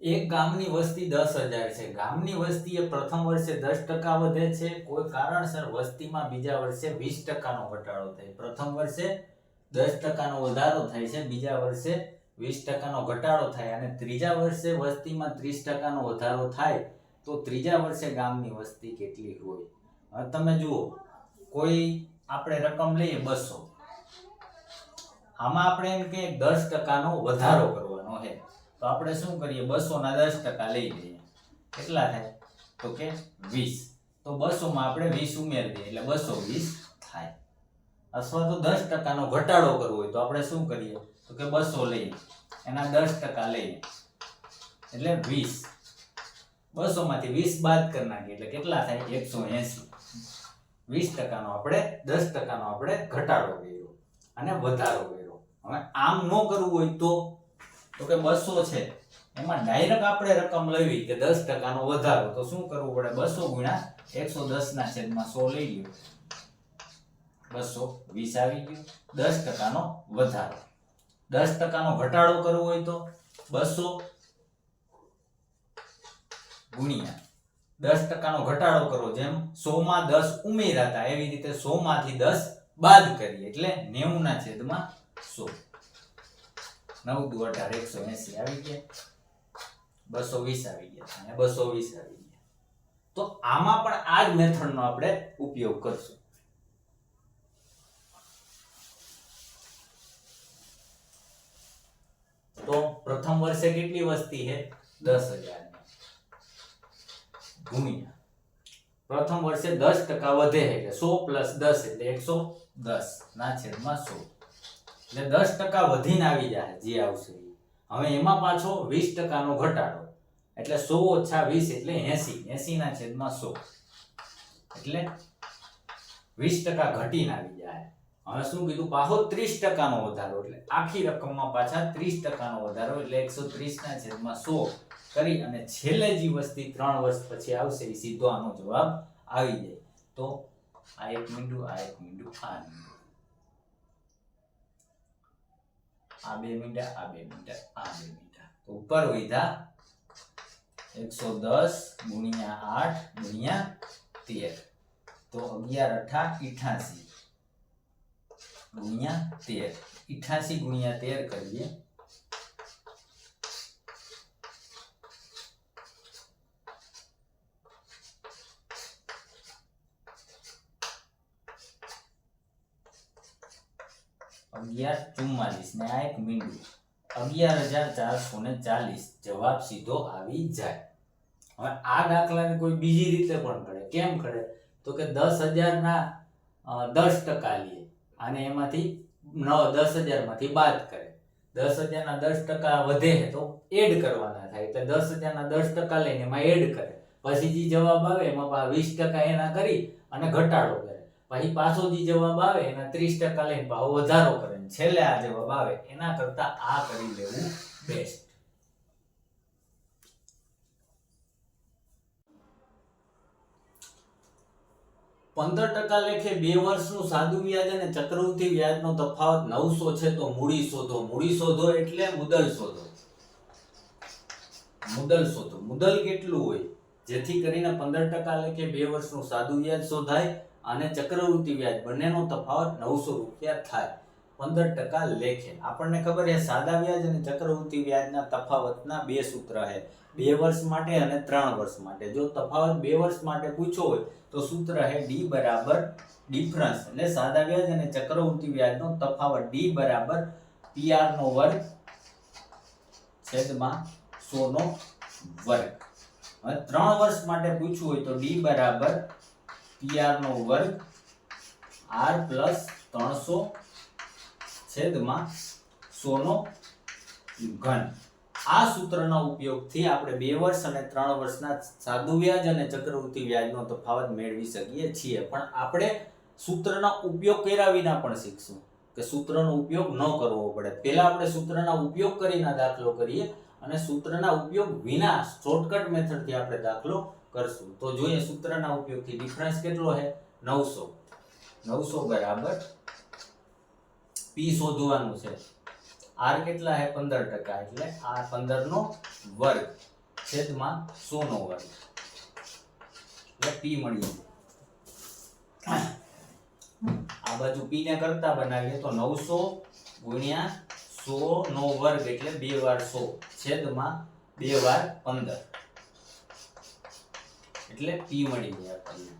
એક ગામની વસ્તી દસ હજાર છે. ગામની વસ્તી એ પ્રથમ વર્ષે દસ ટકા વધે છે. કોઈ કારણસર વસ્તીમાં બીજા વર્ષે વીસ ટકાનો ઘટાડો થાય. પ્રથમ વર્ષે દસ ટકાનો વધારો થાય છે. બીજા વર્ષે વીસ ટકાનો ઘટાડો થાય અને ત્રીજા વર્ષે વસ્તીમાં ત્રીસ ટકાનો વધારો થાય તો ત્રીજા વર્ષે ગામની વસ્તી કેટલી હોય? તમે જુઓ, કોઈ આપણે રકમ લઈએ બસો. આમાં આપણે એમ કે દસ ટકાનો વધારો કરવાનો છે. તો આપણે શું કરીએ? બસો ના દસ ટકા લઈ લઈએ. કેટલા થાય? તો કે વીસ. તો બસો માં આપણે વીસ ઉમેરી દઈએ, એટલે બસો વીસ થાય. અથવા તો દસ ટકાનો ઘટાડો કરવો હોય તો આપણે શું કરીએ? તો કે બસો લઈએ. એના દસ ટકા લઈએ. એટલે વીસ. બસો માંથી વીસ બાદ કરી નાખીએ, એટલે કેટલા થાય? એકસો એસી. વીસ ટકાનો આપણે, દસ ટકાનો આપણે ઘટાડો કર્યો અને વધારો કર્યો. હવે આમ ન કરવું હોય તો તો કે બસો છે. એમાં ડાયરેક્ટ આપણે રકમ લેવી કે દસ ટકાનો વધારો, તો શું કરવું પડે? બસો ગુણ્યા એકસો દસ ના છેદમાં સો લઈ લ્યો. બસો વીસ આવી ગયો. દસ ટકાનો વધારો. દસ ટકાનો ઘટાડો કરવો હોય તો બસો ગુણ્યા. દસ ટકાનો ઘટાડો કરો જેમ સો માં દસ ઉમેરાતા, એવી રીતે સો માંથી દસ બાદ કરીએ, એટલે નેવું ના છેદમાં સો. નવ દુ અઢાર, એકસો એસી આવી ગયા. બસો વીસ આવી ગયા. અને બસો વીસ આવી ગયા. તો આમાં પણ આ જ મેથડનો આપણે ઉપયોગ કરશું. તો પ્રથમ વર્ષે કેટલી વસ્તી છે? દસ હજાર ગુણ્યા. પ્રથમ વર્ષે દસ ટકા વધે છે. સો પ્લસ દસ એટલે એકસો દસ. ના છેદમાં સો. એટલે દસ ટકા વધીને આવી જાય જે આવશે. હવે એમાં પાછો વીસ ટકાનો ઘટાડો. એટલે સો ઓછા વીસ એટલે એસી. એસી ના છેદમાં સો. એટલે વીસ ટકા ઘટીને આવી જાય. હવે શું કીધું? પાછો ત્રીસ ટકાનો વધારો. એટલે આખી રકમમાં પાછા ત્રીસ ટકાનો વધારો. એટલે એકસો ત્રીસ ના છેદમાં સો કરી અને છેલ્લે જે વસ્તી ત્રણ વર્ષ પછી આવશે એ સીધો આનો જવાબ આવી જાય. તો આ એક મીંડું, આ એક મીંડું, આ મીંડું. આ બે મીંડા આ બે મીંડા આ બે મીંડા તો ઉપર વધ્યા એકસો દસ ગુણ્યા આઠ ગુણ્યા તેર. તો અગિયાર અઠા ઇઠાસી. ગુણ્યા તેર. ઇઠાસી ગુણ્યા તેર કરીએ અગિયાર ચુમ્માલીસ ને આ એક મીંડું અગિયાર હજાર ચારસો ને ચાલીસ. જવાબ સીધો આવી જાય. હવે આ દાખલાને કોઈ બીજી રીતે પણ કરે. કેમ કરે? તો કે દસ હજારના દસ ટકા લે. અને એમાંથી નવ, દસ હજારમાંથી બાદ કરે. દસ હજારના દસ ટકા વધે તો એડ કરવાના થાય. એટલે દસ હજારના દસ ટકા લઈને એમાં એડ કરે. પછી જે જવાબ આવે એમાં વીસ ટકા એના કરી અને ઘટાડો કરે. પછી પાછો જે જવાબ આવે, એના ત્રીસ ટકા લઈને ભાવ વધારો કરે છેલ્લે આ જવાબ આવે, એના કરતા આ કરી લેવું બેસ્ટ પંદર ટકા લેખે બે વર્ષનું સાદું વ્યાજ અને ચક્રવૃદ્ધિ વ્યાજનો તફાવત નવસો છે તો મૂડી શોધો. મૂડી શોધો એટલે મુદલ શોધો. મુદલ શોધો. મુદલ કેટલું હોય? જેથી કરીને પંદર ટકા લેખે બે વર્ષનું સાદું વ્યાજ શોધાય અને ચક્રવૃદ્ધિ વ્યાજ બંનેનો તફાવત નવસો રૂપિયા થાય. પંદર ટકા લેખે. આપણને ખબર છે, સાદા વ્યાજ અને ચક્રવૃદ્ધિ વ્યાજના તફાવતના બે સૂત્ર છે. બે વર્ષ માટે અને ત્રણ વર્ષ માટે. જો તફાવત બે વર્ષ માટે પૂછ્યો હોય, તો સૂત્ર છે ડી બરાબર ડિફરન્સ એટલે સાદા વ્યાજ અને ચક્રવૃદ્ધિ વ્યાજનો તફાવત ડી બરાબર પીઆર નો વર્ગ છેદમાં સો નો વર્ગ. હવે ત્રણ વર્ષ માટે પૂછવું હોય તો ડી બરાબર પીઆર નો વર્ગ આર પ્લસ ત્રણસો છેદમાં સોનો ઘન. આ સૂત્રના ઉપયોગથી આપણે બે વર્ષ અને ત્રણ વર્ષના સાદુ વ્યાજ અને ચક્રવૃદ્ધિ વ્યાજનો તફાવત મેળવી શકીએ છીએ. પણ આપણે સૂત્રના ઉપયોગ કર્યા વિના પણ શીખશું કે સૂત્રનો ઉપયોગ ન કરવો પડે. પહેલા આપણે સૂત્રના ઉપયોગ કરીને દાખલો કરીએ અને સૂત્રના ઉપયોગ વિના શોર્ટકટ મેથડથી આપણે દાખલો કરશું. તો જોઈએ સૂત્રના ઉપયોગથી. ડિફરન્સ કેટલો છે? નવસો. નવસો બરાબર. પી શોધવાનું છે. આર કેટલા છે? પંદર ટકા. એટલે આ પંદર નો વર્ગ. છેદમાં સો નો વર્ગ. એટલે પી મળી આ બાજુ પી ને કરતા બનાવીએ તો નવસો ગુણ્યા સો નો વર્ગ એટલે બે વાર સો. છેદમાં બે વાર પંદર. એટલે પી મળી જાય આપણને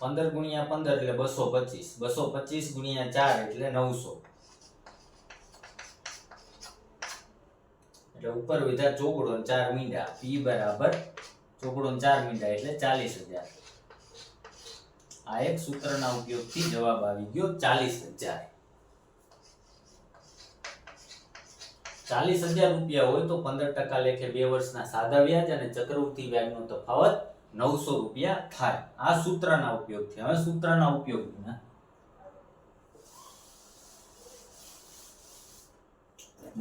પંદર ગુણ્યા પંદર એટલે બસો પચીસ. બસો પચીસ ગુણ્યા ચાર એટલે નવસો. એટલે ઉપર વિધા ચોકડો ચાર મીંડા. પી બરાબર ચોકડો ચાર મીંડા એટલે ચાલીસ હજાર. આ એક સૂત્રના ઉપયોગથી જવાબ આવી ગયો ચાલીસ હજાર. ચાલીસ હજાર રૂપિયા હોય તો પંદર ટકા લેખે બે વર્ષના સાદા વ્યાજ અને ચક્રવૃત્તિ વ્યાજનો તફાવત નવસો રૂપિયા થાય. આ સૂત્રના ઉપયોગથી. હવે સૂત્રના ઉપયોગથી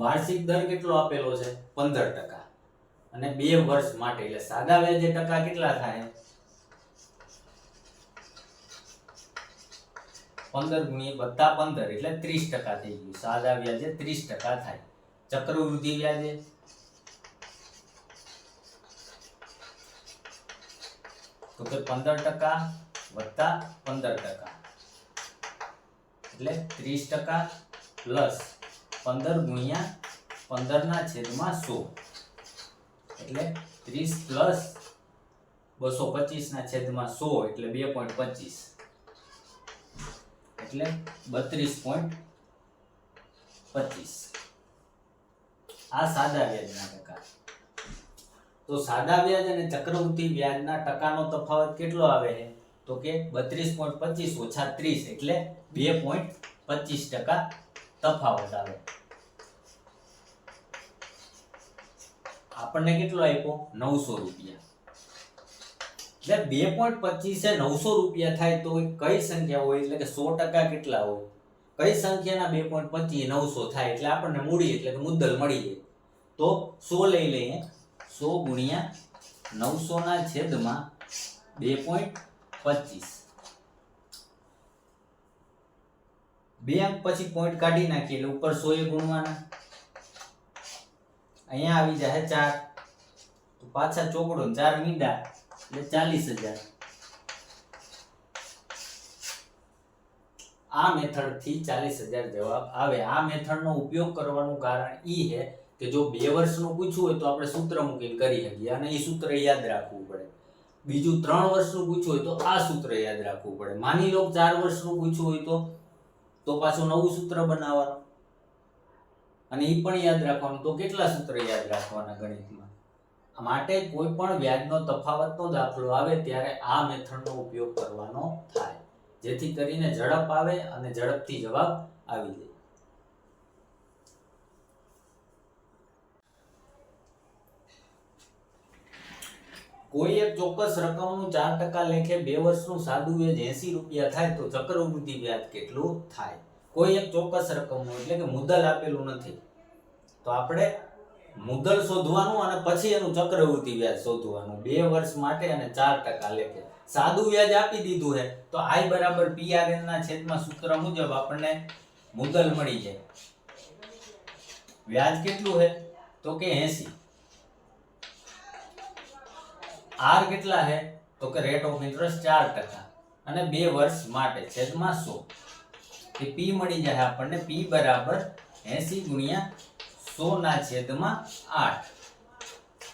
વાર્ષિક દર કેટલો આપેલો છે? પંદર ટકા. અને બે વર્ષ માટે. એટલે સાદા વ્યાજે ટકા કેટલા થાય? પંદર ગુણ્યા બધા પંદર. એટલે ત્રીસ ટકા થઈ ગયું. સાદા વ્યાજે ત્રીસ ટકા થાય. ચક્રવૃદ્ધિ વ્યાજે. તો કે પંદર ટકા વત્તા પંદર ટકા. એટલે ત્રીસ ટકા પ્લસ પંદર ગુણ્યા પંદરના છેદમાં સો. એટલે ત્રીસ પ્લસ બસો પચીસના છેદમાં સો, એટલે બે પોઈન્ટ પચીસ. એટલે બત્રીસ પોઈન્ટ પચીસ. આ સાદા વ્યાજના ટકા. તો સાદા વ્યાજ અને ચક્રવૃદ્ધિ વ્યાજના ટકાનો તફાવત કેટલો આવે? તો કે બત્રીસ પોઈન્ટ પચીસ ઓછા ત્રીસ એટલે બે પોઈન્ટ પચીસ ટકા તફાવત આવે. આપણને કેટલો આપ્યો? નવસો રૂપિયા. એટલે બે પોઈન્ટ પચીસે નવસો રૂપિયા થાય તો કઈ સંખ્યા હોય? એટલે કે સો ટકા કેટલા હોય? કઈ સંખ્યાના બે પોઈન્ટ પચીસ નવસો થાય? એટલે આપણને મૂડી એટલે કે મુદ્દલ મળી જાય. તો સો લઈ લઈએ. સો ગુણ્યા નવસોના છેદમાં બે પોઈન્ટ પચીસ. બે અંક પછી પોઈન્ટ કાઢી નાખીએ એટલે ઉપર સો એ ગુણવાના. અહીંયા આવી જાય ચાર. તો પાછા ચોકડો ચાર મીંડા એટલે ચાલીસ હજાર. આ મેથડથી ચાલીસ હજાર જવાબ આવે. આ મેથડ નો ઉપયોગ કરવાનું કારણ ઈ છે કે જો બે વર્ષનું પૂછ્યું હોય તો આપણે સૂત્ર મૂકીને કરી શકીએ. અને એ સૂત્ર યાદ રાખવું પડે. બીજું ત્રણ વર્ષનું પૂછ્યું હોય તો આ સૂત્ર યાદ રાખવું પડે. માની લો ચાર વર્ષનું પૂછ્યું હોય તો તો પાછું નવું સૂત્ર બનાવવાનું. અને એ પણ યાદ રાખવાનું. તો કેટલા સૂત્ર યાદ રાખવાના ગણિતમાં? માટે કોઈ પણ વ્યાજનો તફાવતનો દાખલો આવે ત્યારે આ મેથડનો ઉપયોગ કરવાનો થાય. જેથી કરીને ઝડપ આવે અને ઝડપથી જવાબ આવી જાય. કોઈ એક ચોક્કસ રકમનું ચાર ટકા લેખે બે વર્ષનું સાદું વ્યાજ એસી રૂપિયા થાય તો ચક્રવૃદ્ધિ વ્યાજ કેટલું થાય? કોઈ એક ચોક્કસ રકમનું, એટલે કે મુદ્દલ આપેલું નથી. તો આપણે મુદ્દલ શોધવાનું અને પછી એનું ચક્રવૃદ્ધિ વ્યાજ શોધવાનું. બે વર્ષ માટે અને ચાર ટકા લેખે. સાદું વ્યાજ આપી દીધું છે તો આઈ બરાબર પીઆરએન ના છેદમાં સૂત્ર મુજબ આપણને મુદ્દલ મળી જાય. વ્યાજ કેટલું છે તો કે 80 આર કેટલા છે તો કે રેટ ઓફ ઇન્ટરેસ્ટ ચાર ટકા અને બે વર્ષ માટે છેદમાં સો. કે પી મળી જાય આપણને પી બરાબર એસી ગુણ્યા સો ના છેદમાં આઠ.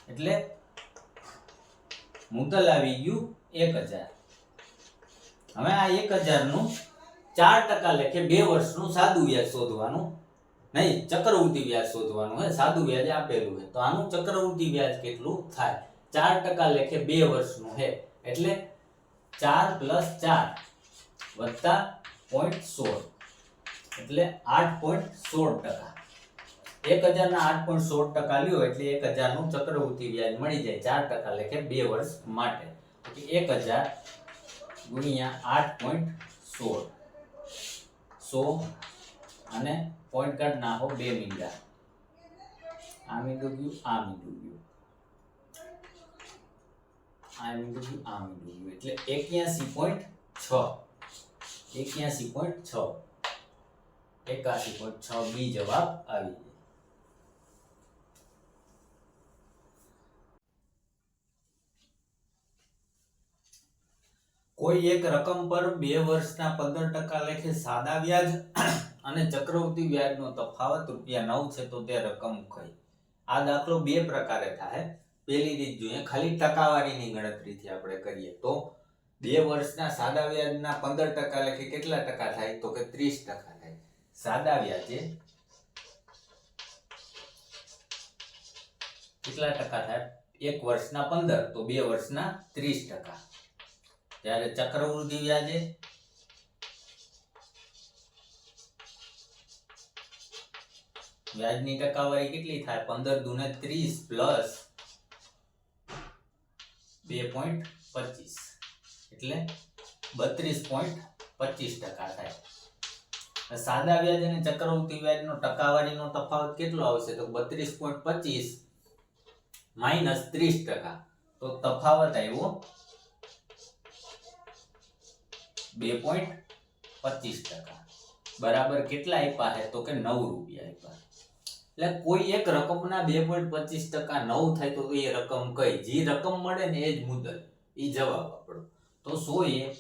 એટલે મુદ્દલ આવી ગયું એક હજાર. હવે આ એક હજારનું ચાર ટકા લેખે બે વર્ષનું સાદું વ્યાજ શોધવાનું. નહીં, ચક્રવૃત્તિ વ્યાજ શોધવાનું હે, સાદું વ્યાજ આપેલું છે તો આનું ચક્રવૃત્તિ વ્યાજ કેટલું થાય? ચાર ટકા લેખે બે વર્ષનું છે એટલે ચાર પ્લસ ચાર વત્તા પોઈન્ટ સોળ. એટલે આઠ પોઈન્ટ સોળ ટકા. એક હજારના આઠ પોઈન્ટ સોળ ટકા લ્યો એટલે એક હજારનું ચક્રવૃત્તિ વ્યાજ મળી જાય ચાર ટકા લેખે બે વર્ષ માટે. એક હજાર ગુણ્યા આઠ પોઈન્ટ સોળ. સો અને પોઈન્ટ કાર્ડ નાખો બે મીંડા. આ મીંડું ગયું, આ મીંડું ગયું. આ ગયું એટલે એક્યાસી પોઈન્ટ છ. એક્યાસી પોઈન્ટ છ. એકાસી પોઈન્ટ છ, બી જવાબ આવી જાય કોઈ એક રકમ પર બે વર્ષના પંદર ટકા લેખે સાદા વ્યાજ અને ચક્રવૃદ્ધિ વ્યાજનો તફાવત રૂપિયા નવ છે તો તે રકમ કઈ? આ દાખલો બે પ્રકારે થાય. પહેલી રીત જોઈએ. ખાલી ટકાવારીની ગણતરીથી આપણે કરીએ તો બે વર્ષના સાદા વ્યાજના પંદર ટકા લેખે કેટલા ટકા થાય? તો કે ત્રીસ ટકા થાય. સાદા વ્યાજે કેટલા ટકા થાય? એક વર્ષના પંદર, તો બે વર્ષના ત્રીસ ટકા. ત્યારે ચક્રવૃદ્ધિ વ્યાજે વ્યાજની ટકાવારી કેટલી થાય? પંદર દુને ત્રીસ પ્લસ બે પોઈન્ટ પચીસ. એટલે બત્રીસ પોઈન્ટ પચીસ ટકા થાય. સાદા વ્યાજ અને ચક્રવૃત્તિ વ્યાજનો ટકાવારીનો તફાવત કેટલો આવશે? તો બત્રીસ પોઈન્ટ પચીસ માઇનસ ત્રીસ ટકા. તો તફાવત આવ્યો બે પોઈન્ટ પચીસ ટકા. બરાબર કેટલા આપ્યા છે? તો કે નવ રૂપિયા આપ્યા. એટલે કોઈ એક રકમના બે પોઈન્ટ પચીસ ટકા નવ થાય તો એ રકમ કઈ? જે રકમ મળે ને એ જ મુદત. એ જવાબ આપણો. તો સો એ?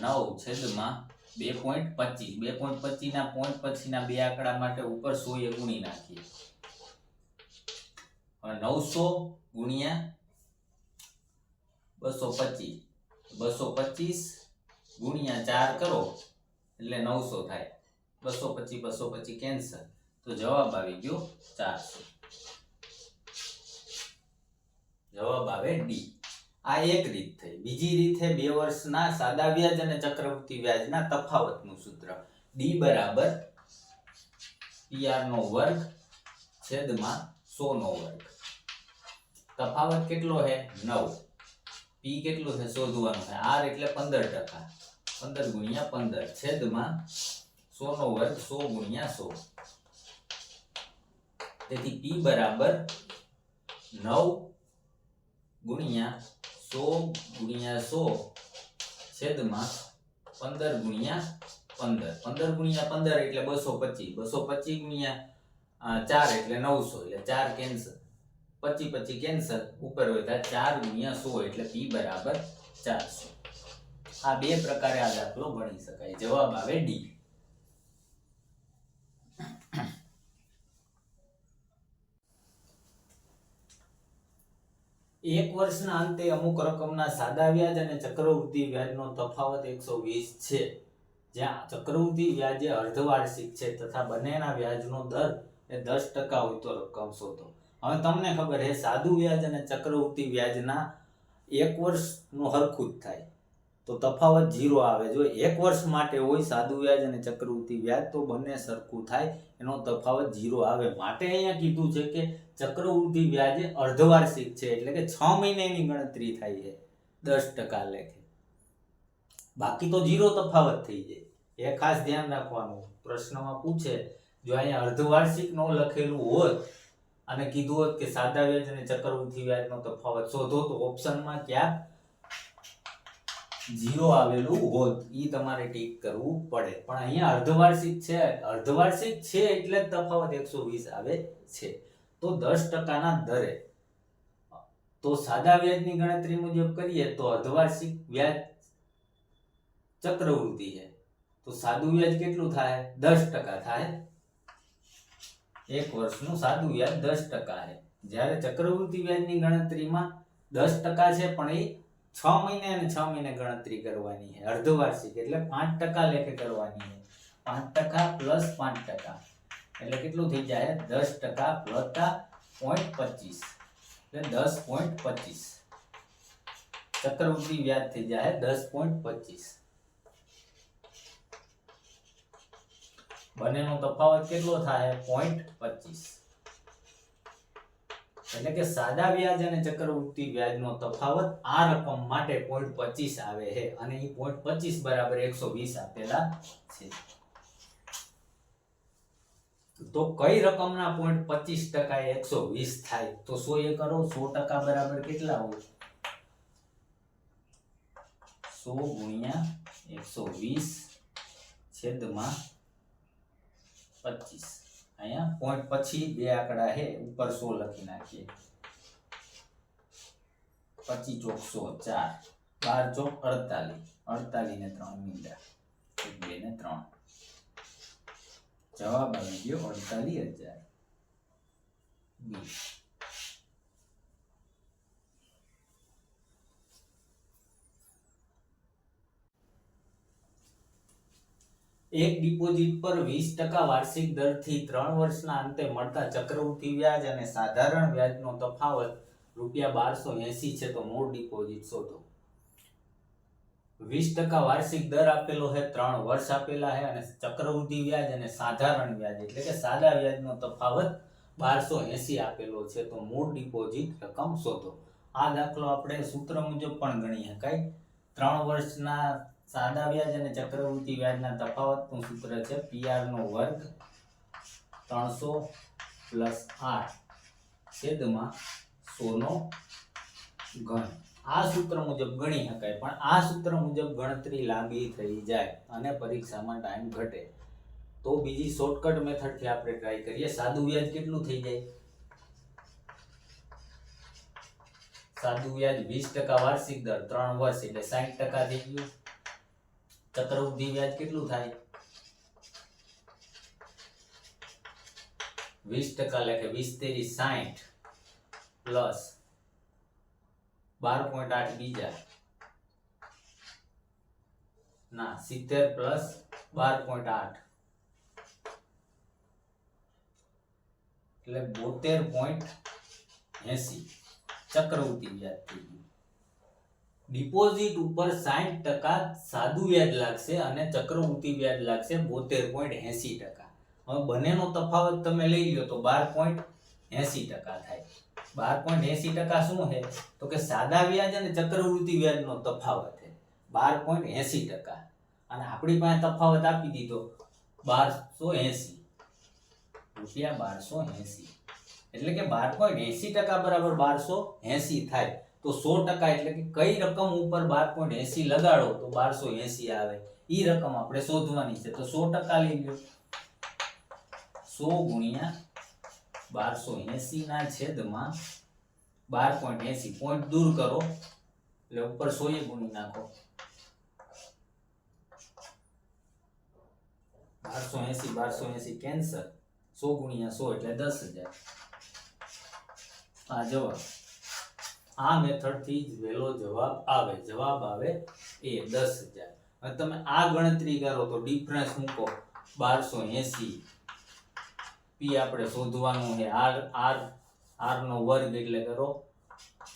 નવ છેદમાં બે પોઈન્ટ પચીસ. બે પોઈન્ટ પચીસ ના પોઈન્ટ પછીના બે આંકડા માટે ઉપર સો એ ગુણી નાખીએ? નવસો ગુણ્યા બસો પચીસ. બસો પચીસ ગુણ્યા ચાર કરો એટલે નવસો થાય. બસો પચીસ બસો પચીસ કેન્સર તો જવાબ આવી ગયો ચારસો. જવાબ આવે ડી આ એક રીત થઈ. બીજી રીત છે બે વર્ષના સાદા વ્યાજ અને ચક્રવૃદ્ધિ વ્યાજના તફાવતનું સૂત્ર. ડી બરાબર પીઆર નો વર્ગ છેદમાં સો નો વર્ગ. તફાવત કેટલો છે નવ. પી કેટલું છે શોધવાનું છે આર એટલે પંદર ટકા. પંદર ગુણ્યા પંદર છેદમાં સો નો વર્ગ સો ગુણ્યા સો. તેથી પી બરાબર નવ ગુણ્યા સો ગુણ્યા સો છેદમાં પંદર ગુણ્યા પંદર. પંદર ગુણ્યા પંદર એટલે બસો પચીસ. બસો પચીસ ગુણ્યા ચાર એટલે નવસો. એટલે ચાર કેન્સલ. પચી પચી કેન્સલ. ઉપર હોય તો ચાર ગુણ્યા સો એટલે પી બરાબર ચારસો. આ બે પ્રકારે આ દાખલો ગણી શકાય. જવાબ આવે ડી. એક વર્ષના અંતે અમુક રકમના સાદા વ્યાજ અને ચક્રવૃદ્ધિ વ્યાજનો તફાવત એકસો વીસ છે. જ્યાં ચક્રવૃદ્ધિ વ્યાજ એ અર્ધવાર્ષિક છે તથા બંનેના વ્યાજનો દર એ દસ ટકા હોય તો રકમ શોધો. હવે તમને ખબર છે સાદું વ્યાજ અને ચક્રવૃદ્ધિ વ્યાજના એક વર્ષનું હરખું જ થાય. તો તફાવત જીરો આવે. જો એક વર્ષ માટે હોય સાદું વ્યાજ અને ચક્રવૃદ્ધિ વ્યાજ, તો બંને સરખું થાય. એનો તફાવત જીરો આવે. માટે અહીંયા કીધું છે કે ચક્રવૃદ્ધિ વ્યાજ અર્ધવાર્ષિક છે, એટલે કે છ મહિને એની ગણતરી થાય છે. દસ ટકા લેખે બાકી તો જીરો તફાવત થઈ જાય. એ ખાસ ધ્યાન રાખવાનું. પ્રશ્નમાં પૂછે, જો અહીંયા અર્ધવાર્ષિક નો લખેલું હોત અને કીધું હોત કે સાદા વ્યાજ અને ચક્રવૃદ્ધિ વ્યાજનો તફાવત શોધો, તો ઓપ્શનમાં ક્યાંક જીરો આવેલું હોત એ તમારે ટીક કરવું પડે. પણ અહીંયા અર્ધવાર્ષિક છે અર્ધવાર્ષિક છે એટલે જ તફાવત એકસો વીસ આવે છે. તો દસ ટકાના દરે. તો સાદા વ્યાજની ગણતરી મુજબ કરીએ તો અર્ધવાર્ષિક વ્યાજ ચક્રવૃત્તિ છે. તો સાદું વ્યાજ કેટલું થાય? દસ ટકા થાય. એક વર્ષનું સાદું વ્યાજ દસ ટકા છે. જ્યારે ચક્રવૃત્તિ વ્યાજની ગણતરીમાં દસ ટકા છે, પણ એ છ મહિને અને છ મહિને ગણતરી કરવાની છે. અર્ધવાર્ષિક એટલે પાંચ ટકા લેખે કરવાની છે. પાંચ ટકા પ્લસ પાંચ ટકા. એટલે કેટલું થઈ જાય? દસ ટકા વત્તા પોઈન્ટ પચીસ. એટલે દસ પોઈન્ટ પચીસ. ચક્રવૃત્તિ વ્યાજ થઈ જાય દસ પોઈન્ટ પચીસ. બંનેનો તફાવત કેટલો થાય? પોઈન્ટ પચીસ. એટલે કે સાદા વ્યાજ અને ચક્રવૃદ્ધિ વ્યાજનો તફાવત આ રકમ માટે પોઈન્ટ પચીસ આવે છે. અને એ પોઈન્ટ પચીસ બરાબર એકસો વીસ આપેલા છે. તો કઈ રકમના પોઈન્ટ પચીસ ટકા એકસો વીસ થાય? તો સો એ કરો? સો ટકા બરાબર કેટલા હોય? સો ગુણ્યા એકસો વીસ છેદમાં પચીસ. અહીંયા પોઈન્ટ પછી બે આંકડા છે, ઉપર સો લખી નાખીએ. પચીસ ચોક સો, ચાર. બાર ચોક અડતાલીસ. અડતાલીસ ને ત્રણ મીંડા. એક ને ત્રણ. જવાબ આવી ગયો અડતાલીસ હજાર. એક ડિપોઝિટ પર વીસ ટકા વાર્ષિક દરથી ત્રણ વર્ષના અંતે મળતા ચક્રવૃદ્ધિ વ્યાજ અને સાધારણ વ્યાજનો તફાવત રૂપિયા બારસો એસી છે તો મૂળ ડિપોઝિટ શોધો. વીસ ટકા વાર્ષિક દર આપેલો છે ત્રણ વર્ષ આપેલા છે અને ચક્રવૃદ્ધિ વ્યાજ અને સાધારણ વ્યાજ એટલે કે સાદા વ્યાજનો તફાવત બારસો એસી આપેલો છે તો મૂળ ડિપોઝિટ રકમ શોધો. આ દાખલો આપણે સૂત્ર મુજબ પણ ગણી શકાય ત્રણ વર્ષના સાદા વ્યાજ અને ચક્રવૃદ્ધિ વ્યાજના તફાવતનું સૂત્ર છે પીઆર નો વર્ગ ત્રણસો પ્લસ આઠ છેદમાં સોનો ઘન. આ સૂત્ર મુજબ ગણી શકાય, પણ આ સૂત્ર મુજબ ગણતરી લાંબી થઈ જાય અને પરીક્ષામાં ટાઈમ ઘટે. તો બીજી શોર્ટકટ મેથડથી આપણે ટ્રાય કરીએ. સાદું વ્યાજ કેટલું થઈ જાય? સાદું વ્યાજ વીસ ટકા વાર્ષિક દર, ત્રણ વર્ષ, એટલે સાઠ ટકા થઈ ગયું. ચક્રવૃદ્ધિ વ્યાજ કેટલું થાય? વીસ ટકા લેખે વીસ તેરી સાઠ પ્લસ બાર પોઈન્ટ આઠ બીજા. ના, સિત્તેર પ્લસ બાર પોઈન્ટ આઠ. એટલે બોતેર પોઈન્ટ એસી. ચક્રવૃદ્ધિ વ્યાજ થઈ ગયું. ડિપોઝિટ ઉપર સાઠ ટકા સાદું વ્યાજ લાગશે અને ચક્રવૃત્તિ વ્યાજ લાગશે બોતેર પોઈન્ટ એસી ટકા. હવે બંનેનો તફાવત તમે લઈ લો તો બાર પોઈન્ટ એસી ટકા થાય. બાર પોઈન્ટ એસી ટકા શું છે તો કે સાદા વ્યાજ અને ચક્રવૃત્તિ વ્યાજનો તફાવત છે બાર પોઈન્ટ એસી ટકા. અને આપણી પાસે તફાવત આપી દીધો બારસો એસી. રૂપિયા બારસો એસી. એટલે કે બાર પોઈન્ટ એસી ટકા બરાબર બારસો એસી થાય. તો સો ટકા એટલે કે કઈ રકમ ઉપર બાર પોઈન્ટ એસી લગાડો તો બારસો એસી આવે. એ રકમ આપણે શોધવાની છે. તો સો ટકા લઈ લો સો ગુણ્યા બારસો એસી ના છેદમાં બાર પોઈન્ટ એસી. પોઈન્ટ દૂર કરો. એટલે ઉપર સો એ ગુણી નાખો. બારસો એસી બારસો એસી કેન્સર સો ગુણ્યા સો એટલે દસ હજાર. આ જવાબ. આ મેથડથી જ વહેલો જવાબ આવે. જવાબ આવે એ દસ હજાર. હવે તમે આ ગણતરી કરો તો ડિફરન્સ મૂકો બારસો એસી. પી આપણે શોધવાનું છે. આર આર, આરનો વર્ગ એટલે કરો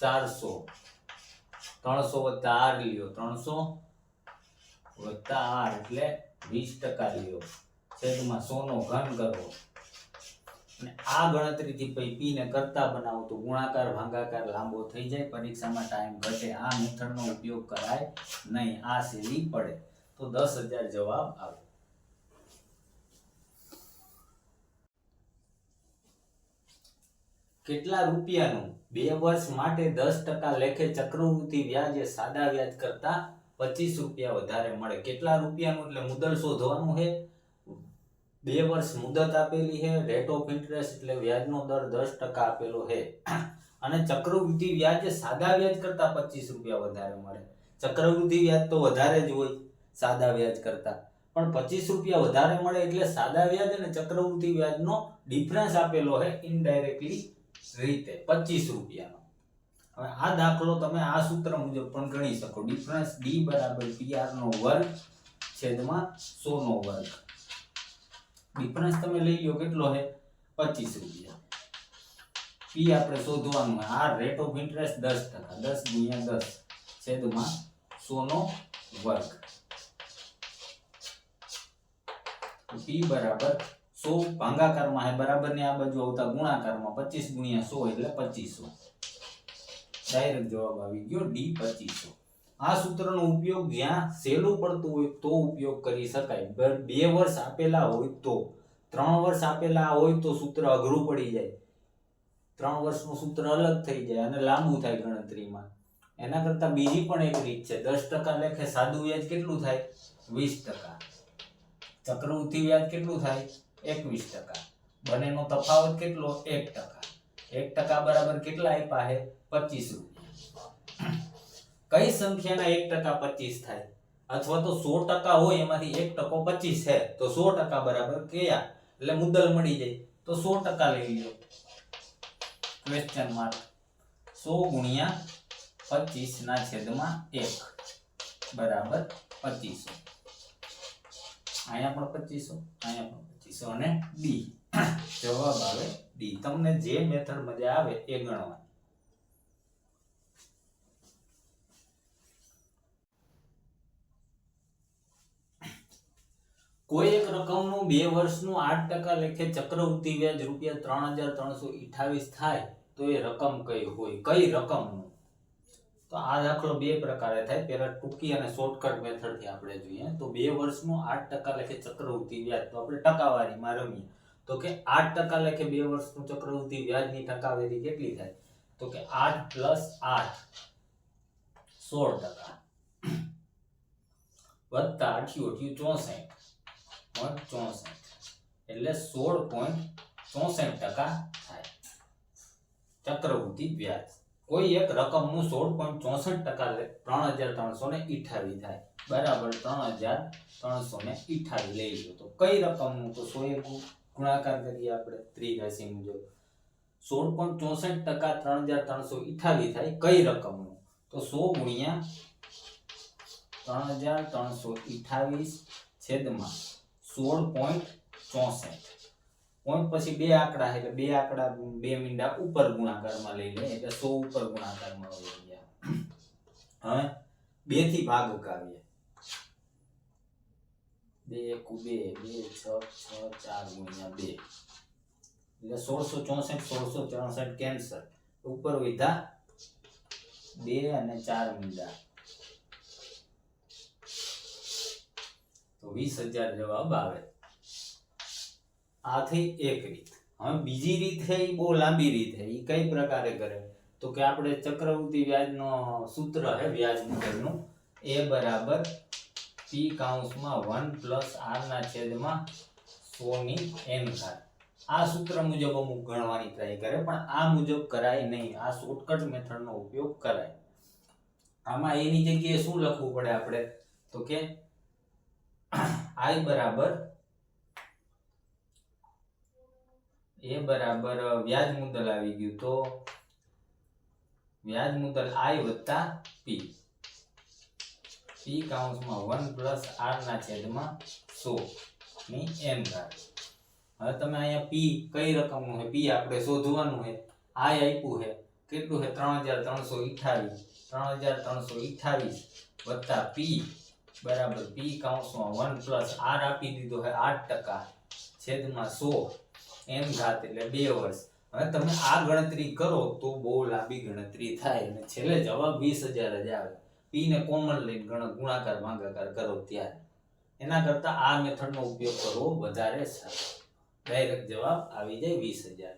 ચારસો. ત્રણસો વત્તા આર લ્યો. ત્રણસો વત્તા આર એટલે વીસ ટકા લ્યો. છેદમાં સોનો ઘન કરો. અને આ ગણતરીથી પછી પી ને કરતા બનાવો તો ગુણાકાર, ભાગાકાર લાંબો થઈ જાય. પરીક્ષામાં ટાઈમ ઘટે. આ મેથડનો ઉપયોગ કરાય નહીં. આ સહેલી પડે. તો દસ હજાર જવાબ આવે. કેટલા રૂપિયાનું? બે વર્ષ માટે દસ ટકા લેખે ચક્રવૃદ્ધિ વ્યાજ એ સાદા વ્યાજ કરતા પચીસ રૂપિયા વધારે મળે. કેટલા રૂપિયાનું? એટલે મુદલ શોધવાનું છે. બે વર્ષ મુદત આપેલી છે રેટ ઓફ ઇન્ટરેસ્ટ એટલે વ્યાજનો દર દસ ટકા આપેલો છે. અને ચક્રવૃદ્ધિ વ્યાજ સાદા વ્યાજ કરતા પચીસ રૂપિયા વધારે મળે. ચક્રવૃદ્ધિ વ્યાજ તો વધારે જ હોય, સાદા વ્યાજ કરતા. પણ પચીસ રૂપિયા વધારે મળે એટલે સાદા વ્યાજ અને ચક્રવૃદ્ધિ વ્યાજનો ડિફરન્સ આપેલો છે ઇનડાયરેક્ટલી રીતે, પચીસ રૂપિયાનો. હવે આ દાખલો તમે આ સૂત્ર મુજબ પણ ગણી શકો. ડિફરન્સ ડી બરાબર પીઆરનો વર્ગ છેદમાં સો નો વર્ગ. ડિફરન્સ તમે લઈ લો, કેટલો છે? પચીસ રૂપિયા. પી આપણે શોધવાનું આ રેટ ઓફ ઇન્ટરેસ્ટ દસ ટકા. દસ ગુણ્યા દસ, છેદમાં સો નો વર્ગ પી બરાબર સો ભાંગાકારમાં છે. બરાબર ને આ બાજુ આવતા ગુણાકારમાં પચીસ ગુણ્યા સો એટલે પચીસો. ડાયરેક્ટ જવાબ આવી ગયો ડી પચીસો. આ સૂત્રનો ઉપયોગ જ્યાં સહેલું પડતું હોય તો ઉપયોગ કરી શકાય. બ- વર્ષ આપેલા હોય તો. ત્રણ વર્ષ આપેલા હોય તો સૂત્ર અઘરું પડી જાય. ત્રણ વર્ષનું સૂત્ર અલગ થઈ જાય અને લાંબુ થાય ગણતરીમાં. એના કરતા બીજી પણ એક રીત છે. દસ ટકા લેખે સાદું વ્યાજ કેટલું થાય? વીસ ટકા. ચક્રવૃત્તિ વ્યાજ કેટલું થાય? એકવીસ ટકા. બંનેનો તફાવત કેટલો? એક ટકા. એક ટકા બરાબર કેટલા આપ્યા છે પચીસ રૂપિયા. કઈ સંખ્યાના એક ટકા પચીસ થાય? અથવા તો સો ટકા હોય એમાંથી એક ટકો પચીસ છે, તો સો ટકા બરાબર કયા? એટલે મુદ્દલ મળી જાય. તો સો ટકા લઈ લો ક્વેશ્ચન માર્ક સો ગુણ્યા પચીસ ના છેદમાં એક. બરાબર પચીસો. અહીંયા પણ પચીસો, અહીંયા પણ પચીસો. અને ડી. જવાબ આવે ડી. તમને જે મેથડ મજા આવે એ ગણવાની. કોઈ એક રકમનું બે વર્ષનું આઠ ટકા લેખે ચક્રવૃત્તિ વ્યાજ રૂપિયા ત્રણ હજાર ત્રણસો અઠાવીસ થાય, તો એ રકમ કઈ હોય? કઈ રકમનું? તો આ દાખલો બે પ્રકારે થાય. પહેલા ટૂંકી અને શોર્ટકટ મેથડથી આપણે જોઈએ. તો બે વર્ષનું આઠ ટકા લેખે ચક્રવૃત્તિ વ્યાજ તો આપણે ટકાવારીમાં રમીએ. તો કે આઠ ટકા લેખે બે વર્ષનું ચક્રવૃત્તિ વ્યાજની ટકાવારી કેટલી થાય? તો કે આઠ પ્લસ આઠ, સોળ ટકા. વત્તા અઠ્યું અઠ્યું ચોસઠ. પોઈન્ટ ચોસઠ. એટલે સોળ પોઈન્ટ ચોસઠ ટકા થાય. ચક્રવૃદ્ધિ વ્યાજ. કોઈ એક રકમનું સોળ પોઈન્ટ ચોસઠ ટકા ત્રણ હજાર ત્રણસો ને ઇઠાવી થાય. બરાબર ત્રણ હજાર ત્રણસો ને ઇઠાવી લઈ લો તો. કઈ રકમનું? તો સો એક ગુણાકાર કરીએ આપણે, ત્રિરાશિ મુજબ. સોળ પોઈન્ટ ચોસઠ ટકા ત્રણ હજાર ત્રણસો ઇઠાવી થાય કઈ રકમનું? તો સો ગુણ્યા ત્રણ હજાર ત્રણસો ઇઠાવીસ છેદમાં સોળ પોઈન્ટ ચોસઠ. પોઈન્ટ પછી બે આંકડા છે, એટલે બે આંકડા બે મીંડા ઉપર ગુણાકારમાં લઈ લે, એટલે સો ઉપર ગુણાકારમાં લઈ ગયા હવે બેથી ભાગ કાઢીએ બે એકુ બે બે છ છ, ચાર ગુણ્યા બે. એટલે સોળસો ચોસઠ સોળસો ચોસઠ કેન્સર ઉપર વધ્યા બે અને ચાર મીંડા. તો વીસ હજાર જવાબ આવે. આ થઈ એક રીત. હવે બીજી રીત છે એ બહુ લાંબી રીત છે. એ કઈ પ્રકારે કરે? તો કે આપણે ચક્રવૃત્તિ વ્યાજનો સૂત્ર છે, વ્યાજ દરનું એ બરાબર પી કાઉન્સમાં વન પ્લસ આરના છેદમાં સોની એન ઘાત. આ સૂત્ર મુજબ અમુક ગણવાની ટ્રાય કરે, પણ આ મુજબ કરાય નહીં. આ શોર્ટકટ મેથડનો ઉપયોગ કરાય. આમાં એની જગ્યાએ શું લખવું પડે આપણે? તો કે આઈ બરાબર એ બરાબર વ્યાજ મુદ્દલ આવી ગયું તો? વ્યાજ મુદ્દલ આઈ વત્તા પી. પી કાઉન્સમાં વન પ્લસ આર ના છેદમાં સો ની એમ ઘાત હવે તમે અહીંયા પી કઈ રકમનું છે? પી આપણે શોધવાનું છે. આઈ આપ્યું છે. કેટલું છે? ત્રણ હજાર ત્રણસો અઠાવીસ ત્રણ હજાર ત્રણસો અઠાવીસ વત્તા પી. બરાબર. પી કાઉન્સમાં વન પ્લસ આર આપી દીધો હે આઠ ટકા છેદમાં સો એમ ઘાત એટલે બે વર્ષ. હવે તમે આ ગણતરી કરો તો બહુ લાંબી ગણતરી થાય અને છેલ્લે જવાબ વીસ હજાર જ આવે. પી ને કોમન લઈને ગણ, ગુણાકાર, ભાગાકાર કરો ત્યારે. એના કરતાં આ મેથડનો ઉપયોગ કરવો વધારે સારો. ડાયરેક્ટ જવાબ આવી જાય વીસ હજાર.